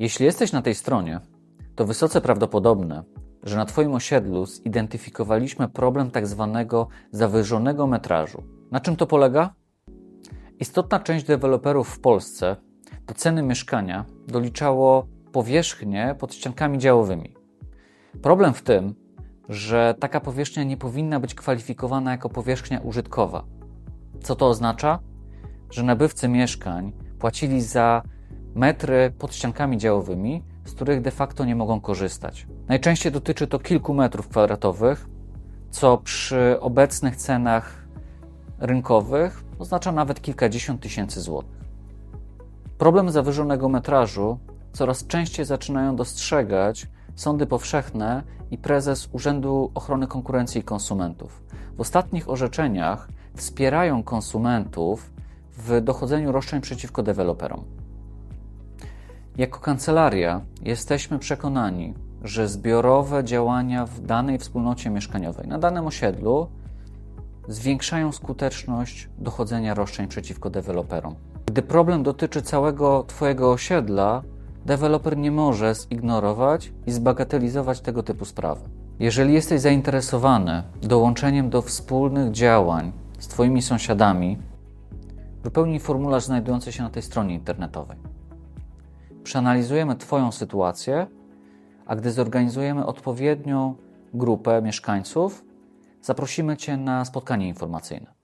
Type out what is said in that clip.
Jeśli jesteś na tej stronie, to wysoce prawdopodobne, że na Twoim osiedlu zidentyfikowaliśmy problem tak zwanego zawyżonego metrażu. Na czym to polega? Istotna część deweloperów w Polsce do ceny mieszkania doliczało powierzchnię pod ściankami działowymi. Problem w tym, że taka powierzchnia nie powinna być kwalifikowana jako powierzchnia użytkowa. Co to oznacza? Że nabywcy mieszkań płacili za metry pod ściankami działowymi, z których de facto nie mogą korzystać. Najczęściej dotyczy to kilku metrów kwadratowych, co przy obecnych cenach rynkowych oznacza nawet kilkadziesiąt tysięcy złotych. Problem zawyżonego metrażu coraz częściej zaczynają dostrzegać sądy powszechne i prezes Urzędu Ochrony Konkurencji i Konsumentów. W ostatnich orzeczeniach wspierają konsumentów w dochodzeniu roszczeń przeciwko deweloperom. Jako kancelaria jesteśmy przekonani, że zbiorowe działania w danej wspólnocie mieszkaniowej, na danym osiedlu, zwiększają skuteczność dochodzenia roszczeń przeciwko deweloperom. Gdy problem dotyczy całego Twojego osiedla, deweloper nie może zignorować i zbagatelizować tego typu sprawy. Jeżeli jesteś zainteresowany dołączeniem do wspólnych działań z Twoimi sąsiadami, wypełnij formularz znajdujący się na tej stronie internetowej. Przeanalizujemy Twoją sytuację, a gdy zorganizujemy odpowiednią grupę mieszkańców, zaprosimy Cię na spotkanie informacyjne.